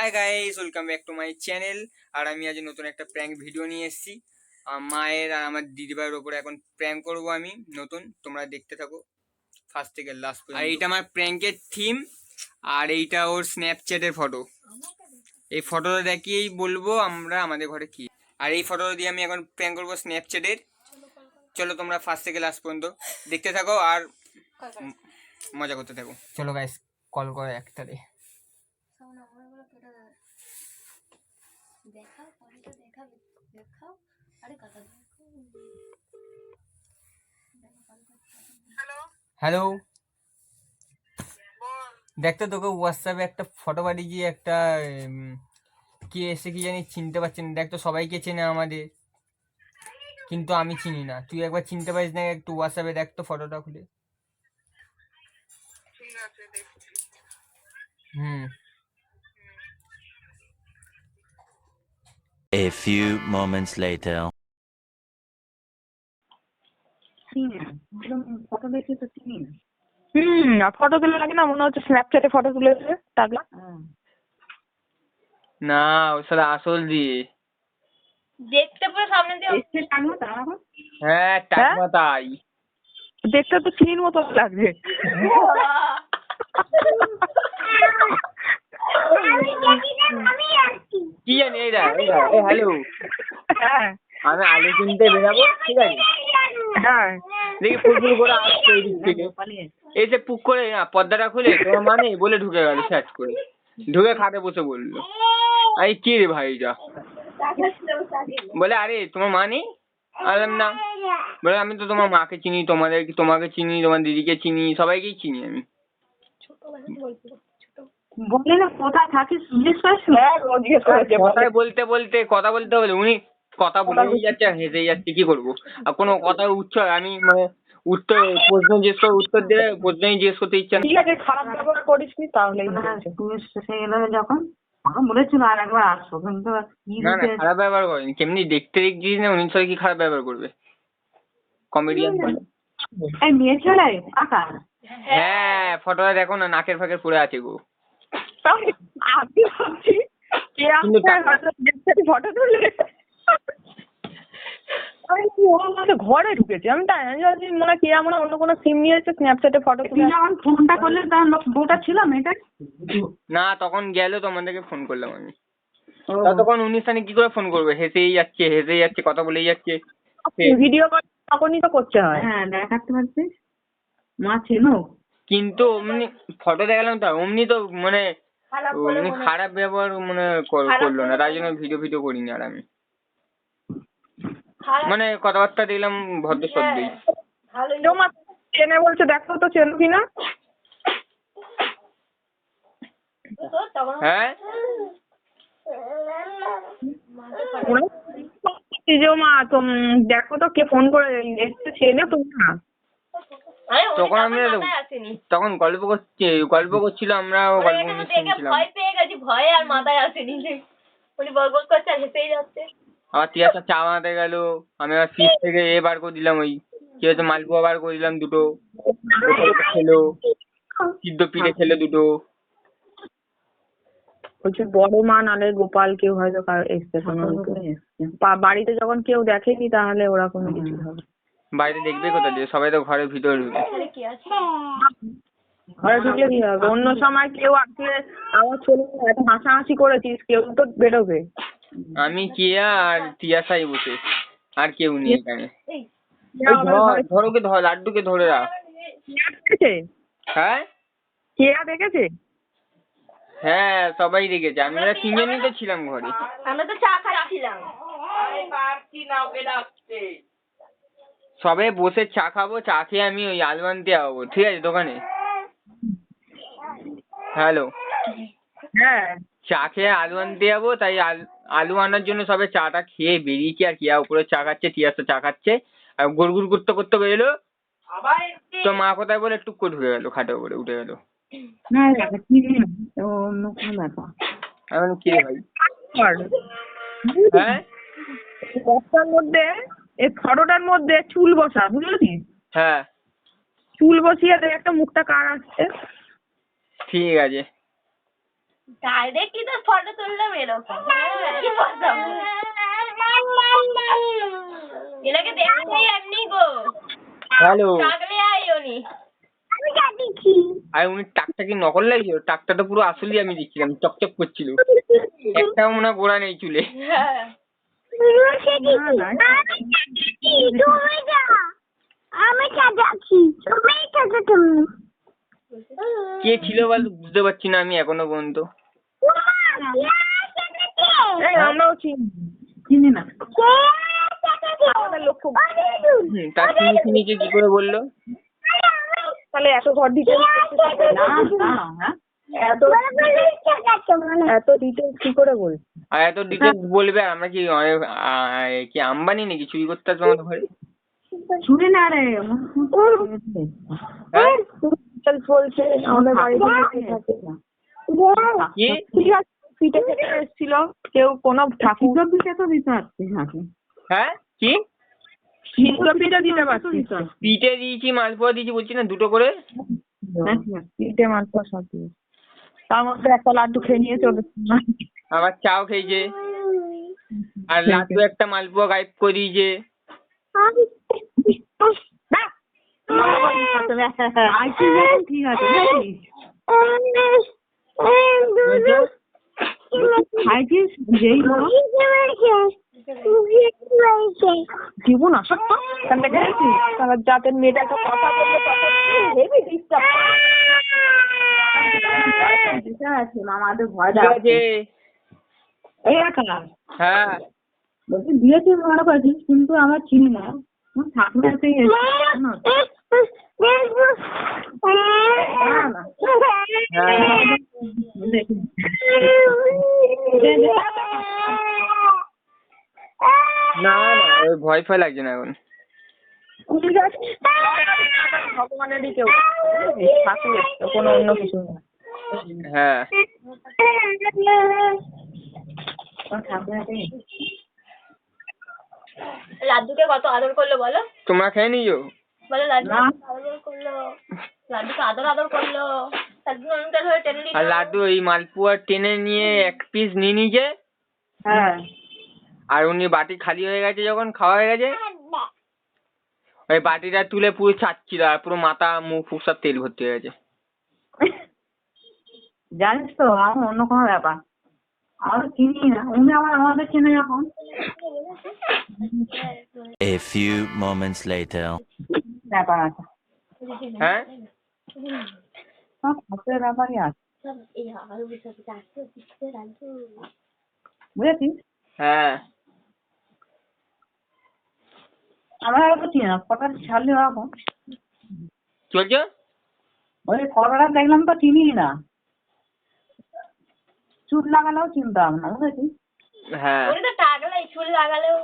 Hi guys welcome back to my channel আর আমি আজ নতুন একটা প্র্যাঙ্ক ভিডিও নিয়ে এসেছি। মায়ের আর আমার দিদিভাইয়ের ওপরে এখন প্র্যাঙ্ক করব আমি নতুন। তোমরা দেখতে থাকো। ফার্স্ট থেকে লাস্ট আর এইটা আমার প্র্যাঙ্কের থিম আর এইটা ওর স্ন্যাপচ্যাটের ফটো এই ফটোটা দেখিয়েই বলব আমরা আমাদের ঘরে কি। আর এই ফটোটা দিয়ে আমি এখন প্র্যাঙ্ক করব স্ন্যাপচ্যাটের চলো তোমরা ফার্স্ট থেকে লাস্ট পর্যন্ত দেখতে থাকো আর মজা করতে থাকো। চলো গাইস কল করো একটারে সামনে আমার বলে কেটে দেবে দেখাও ফটোটা দেখাবে দেখাও। আরে কথা হ্যালো দেখতো তোকে হোয়াটসঅ্যাপে একটা ফটো পাঠিয়েছি একটা কে এসে কি জানি চিনতে পারছি না। দেখ তো সবাইকে চেনে আমাদের। কিন্তু আমি চিনি না। তুই একবার চিনতে পারিস না একটু হোয়াটসঅ্যাপে দেখ তো ফটোটা খুলে। হুম। A few moments later. Photo তো চিনি হুম আর ফটো তুলে লাগে না? মনে হচ্ছে স্ন্যাপচ্যাটে ফটো তুলেছে টাকলা না ও সালা আসল দিয়ে। দেখতে পুরো সামনে দিয়ে এসছে হ্যাঁ টাকা তাই দেখতে তো চিনির মতো লাগছে। কি জানি, এই এই হ্যালো হ্যাঁ আমি আলু কিনতে বেরাবো, ঠিক আছে? হ্যাঁ দেখি ফুটবল করে আসছে এই দিক থেকে। পালিয়ে এসে পুক করে পর্দাটা খুলে, তোমার মানে বলে ঢুকে গেল স্যাচ করে। ঢুকে খাটে বসে বলল। আরে, কি রে ভাইটা বলে, আরে, তোমার মা নেই? আলাম না। বলে, আমি তো তোমার মাকে চিনি, তোমাদের, তোমাকে চিনি, তোমার দিদিকে চিনি, সবাইকেই চিনি আমি। বলে না কোথায় থাকিস? জিজ্ঞেস করিস না? হ্যাঁ ও জিজ্ঞেস করেছে কথায় বলতে বলতে কথা বলতে বলে উনি কথা বলেই যাচ্ছে আর হেসেই যাচ্ছে কি করব? আর কোনো কথার উত্তর আমি মানে উত্তর প্রশ্ন জিজ্ঞেস করে উত্তর দিয়ে প্রশ্নই জিজ্ঞেস করতে ইচ্ছা নেই। ঠিক আছে খারাপ ব্যবহার করিস নি তাহলেই হ্যাঁ। তুই এসে গেলে যখন আমাকে বলেছিল আর একবার আসব কিন্তু কি না না খারাপ ব্যবহার করেনি কেমনি দেখতে দেখছিস না উনি সাথে কি খারাপ ব্যবহার করবে? কমেডিয়ান এই মেয়ে ছেলে আকা হ্যাঁ ফটোটা দেখো না নাকের ফাঁকের পড়ে আছে গো। তাহলে আমি ভাবছি কে কিন্তু আমাকে ফটো তুলে আমি কি ঘরে ঢুকেছে। আমি তাই আমি ভাবছি মনে হয় কে আমরা অন্য কোনো সিম নিয়েছে স্ন্যাপচ্যাটে ফটো তুলে যখন ফোনটা করলে তখন বউটা ছিল মেয়েটা না তখন গেল তোমাদেরকে ফোন করলাম আমি। ততক্ষণ উনিশ সালে কি করে ফোন করবে? হেসেই যাচ্ছে হেসেই যাচ্ছে কথা বলেই যাচ্ছে। ভিডিও কল তখনই তো করতে হয়। হ্যাঁ দেখাতে পারছিস মা চেনো? কিন্তু অমনি ফটো দেখালাম তো অমনি তো মানে অমনি খারাপ ব্যবহার মানে কর- করল না তাই জন্য ভিডিও ভিডিও করিনি আর আমি। মানে কথাবার্তা দেখলাম ভদ্র সদ্যই চেনে বলছে দেখো তো চেনো কিনা? হ্যাঁ? তোম দেখো তো কে ফোন করে এসছে চেনে তো না। তখন আমি তখন গল্প করছি গল্প করছিল আমরা গল্প শুনছিলাম। ভয় পেয়ে গেছি ভয়ে আর মাথায় আসেনি। উনি বক বক করছে আর হেসেই যাচ্ছে। আবার তিয়াসা চা বানাতে গেল আমি আবার ফ্রিজ থেকে এ বার করে দিলাম ওই কি হচ্ছে মালপোয়া বার করে দিলাম দুটো খেলো সিদ্ধ পিঠে খেলো দুটো। বলছে বড় মা নালে গোপাল কেউ হয়তো কার এসছে কোনো বাড়িতে যখন কেউ দেখেনি তাহলে ওরকম কিছু হবে। বাইরে দেখবে কোথা দিয়ে সবাই তো ঘরের ভিতরে ঢুকে ঘরে ঢুকলে কি হবে অন্য সময় কেউ আসলে আমার ছেলে এত হাসাহাসি করেছিস কেউ তো বেরোবে। আমি কিয়া আর তিয়াসাই বসে আর কেউ নেই এখানে। ধর ধরোকে ধর লাড্ডুকে ধরে রাখ। কেয়া দেখেছে? হ্যাঁ? কেয়া দেখেছে? হ্যাঁ সবাই দেখেছে। আমরা তিনজনই তো ছিলাম ঘরে। আমরা তো চা খাচ্ছিলাম। সবে বসে চা খাব চা খেয়ে আমি ওই আলু আনতে যাব। ঠিক আছে দোকানে? হ্যালো? হ্যাঁ। চা খেয়ে আলু আনতে যাব তাই আলু আনার জন্য সবে চাটা খেয়ে বেরিয়েছি আর কিয়া উপরে চা খাচ্ছে টিয়াসটা চা খাচ্ছে। আর গুড়গুড় করতে করতে বেরোলো। তো মা কোথায় বলে টুক করে ঢুকে গেলো খাটের উপরে উঠে গেলো। আমি বললাম, কে ভাই? হ্যাঁ মধ্যে। এই ফটোটার মধ্যে চুল বসা বুঝলি হ্যাঁ চুল বসিয়ে দেখ একটা মুখটা কার আসছে ঠিক আছে ফটো তুললাম এরকম হ্যাঁ, দেখতেই গো হ্যালো টাকলে আর উনি নকল লাগছিল টাকটা তো পুরো আসলেই আমি দেখছিলাম চকচক করছিল একটাও মনে হয় গোড়া নেই চুলে হ্যাঁ কে ছিল বল বুঝতে পারছি না আমি এখনও পর্যন্ত। আমরাও চিনি। চিনি না। কি করে বলল? তাহলে এত ঘর হ্যাঁ এত এত ডিটেলস কি করে বল আর এত ডিটেলস বলবে আর আমরা কি আহ, কি আম্বানি নাকি? চুরি করতে আসবে আমাদের ঘরে শুনি না রে। হ্যাঁ? আমাদের বাড়িতে লোক থাকে না। কি? ঠিক পিঠে থেকে এসেছিল। কেউ কোনো ঠাকুর ঠাকুর তো দিতে পারছি হ্যাঁ? কি? পিঠে দিতে পারছি পিঠে দিয়েছি মালপোয়া দিয়েছি বলছি না দুটো করে? হ্যাঁ পিঠে মালপোয়া সব দিয়েছে। তার মধ্যে একটা লাড্ডু খেয়ে নিয়ে চলে আবার চাও খেয়েছে। আর লাড্ডু একটা মালপোয়া গায়েব করে দিয়েছে। আইসি যখন ঠিক আছে নাকি খাইছিস যেই বলো দিব না সত্য এখান থেকে তাহলে যাতে মেয়েটা একটা কথা বললে হেভি ডিস্টার্ব ভয় এই একা হ্যাঁ বলছি দিয়েছিস ভালো করেছিস কিন্তু আমার চিনি না আমার ঠাকুমাতেই এসেছে জানো তো? না, না। হ্যাঁ ওই ভয় ফয় লাগছে না এখন ভগবানেরই কেউ ঠাকুর কোনো অন্য কিছু না হ্যাঁ। লাড্ডুকে কত আদর করল বলো? তোমরা খেয়ে নিও। বলো লাড্ডু আদর করল? লাড্ডুকে আদর আদর করল? লাড্ডু অনেকটা ধরে টেনে আর লাড্ডু ওই মালপোয়া টেনে নিয়ে এক পিস নিয়ে নিয়েছে। হ্যাঁ। আর উনি বাটি খালি হয়ে গেছে যখন খাওয়া হয়ে গেছে। ওই বাটিটা তুলে পুরো ছাড়ছিল আর পুরো মাথা মুখ ফুক সব তেল ভর্তি হয়ে গেছে। জানিস তো আমার অন্য কোনো ব্যাপার। আমরা চিনি না। উনি আমার আমাদের চেনে যখন। A few moments later. ব্যাপার আছে। হ্যাঁ? খাতের ব্যাপারই আছে। আরও বুঝেছিস? হ্যাঁ। আমরা তো চিনি না কটা ছাড়লে ওরকম চলছে? ওই কটাটা দেখলাম তো চিনি না। চুট লাগালেও চিনতাম না বুঝেছিস? হ্যাঁ। চুল লাগালেও।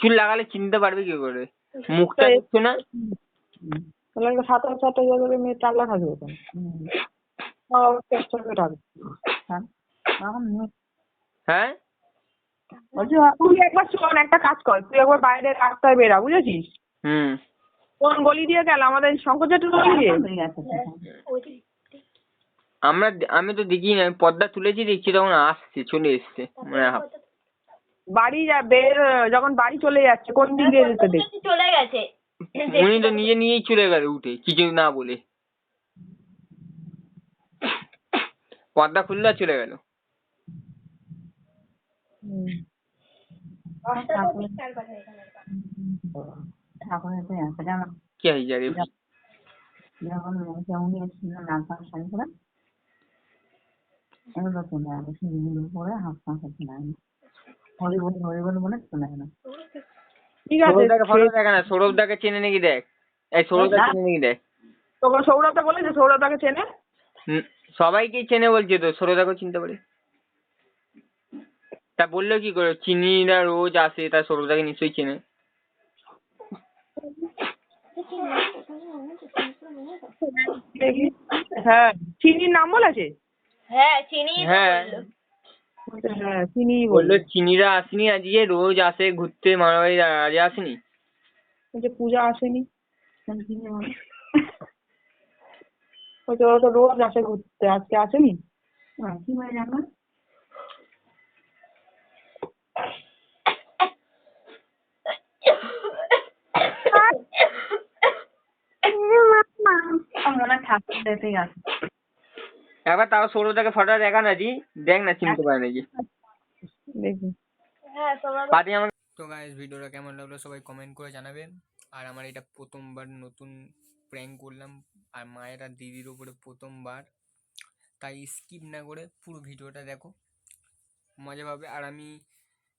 চুল লাগালে চিনতে পারবে কি করে? মুখটা দেখছ না? তাহলে একটা সাঁতার সাঁতার যাবে মেয়ে টাকলা থাকবে ওখানে চেষ্টা থাকবে হ্যাঁ। হ্যাঁ? বলছি তুই একবার শোন একটা কাজ কর। তুই একবার বাইরে রাস্তায় বেরা বুঝেছিস? হুম। কোন গলি দিয়ে গেল আমাদের শঙ্করচাটের গলি দিয়ে? হয়ে। আমরা আমি তো দেখি না আমি পর্দা তুলেছি দেখছি তখন আসছে চলে এসছে। মানে বাড়ি যা বের যখন বাড়ি চলে যাচ্ছে কোন দিক দিয়ে যেতে দেখ চলে গেছে। উনি তো নিজে নিজেই চলে গেল উঠে কিছু না বলে। পর্দা খুললে আর চলে গেল। জানো? কি হয়েছে রে? যখন যেমন এসেছিল নাম ফাঁস শাড়ি পরে এগুলো পরে হাফ বলে ঠিক আছে দেখা না সৌরভদাকে চেনে নাকি দেখ? এই সৌরভদা। চেনে নাকি দেখ? তোকে বলেছে চেনে? হুম, সবাইকেই চেনে বলছে তো চিনতে পারে। তা বলল কি করে? চিনিরা রোজ আসে তা সৌরভদাকে নিশ্চয়ই চেনে। হ্যাঁ চিনির নাম বলেছে? হ্যাঁ চিনি হ্যাঁ। হ্যাঁ চিনি বলল। চিনিরা আসেনি আজকে রোজ আসে ঘুরতে মামাবাড়ি আজ আসেনি? বলছে পূজা আসেনি। বলছে ও তো রোজ আসে ঘুরতে আজকে আসেনি? হ্যাঁ, কি হয়ে মনে হয় ঠাকুর দেখতেই একবার তাও সৌরভদাকে ফটোটা দেখা না জি দেখ না চিনতে পারে নাকি? দেখি। হ্যাঁ পাতি আমাকে তো গাইস ভিডিওটা কেমন লাগল সবাই কমেন্ট করে জানাবে। আর আমার এটা প্রথমবার নতুন প্র্যাঙ্ক করলাম আর মায়ের আর দিদির উপরে প্রথমবার। তাই স্কিপ না করে পুরো ভিডিওটা দেখো। মজা পাবে। আর আমি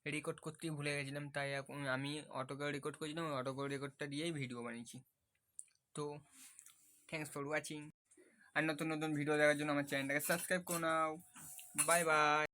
রেকর্ড করতেই ভুলে গেছিলাম তাই এখন আমি অটোকে রেকর্ড করেছিলাম অটোকে রেকর্ডটা দিয়েই ভিডিও বানিয়েছি। তো থ্যাংকস ফর ওয়াচিং আর নতুন নতুন ভিডিও দেখার জন্য আমার চ্যানেলটাকে সাবস্ক্রাইব করে নাও বাই বাই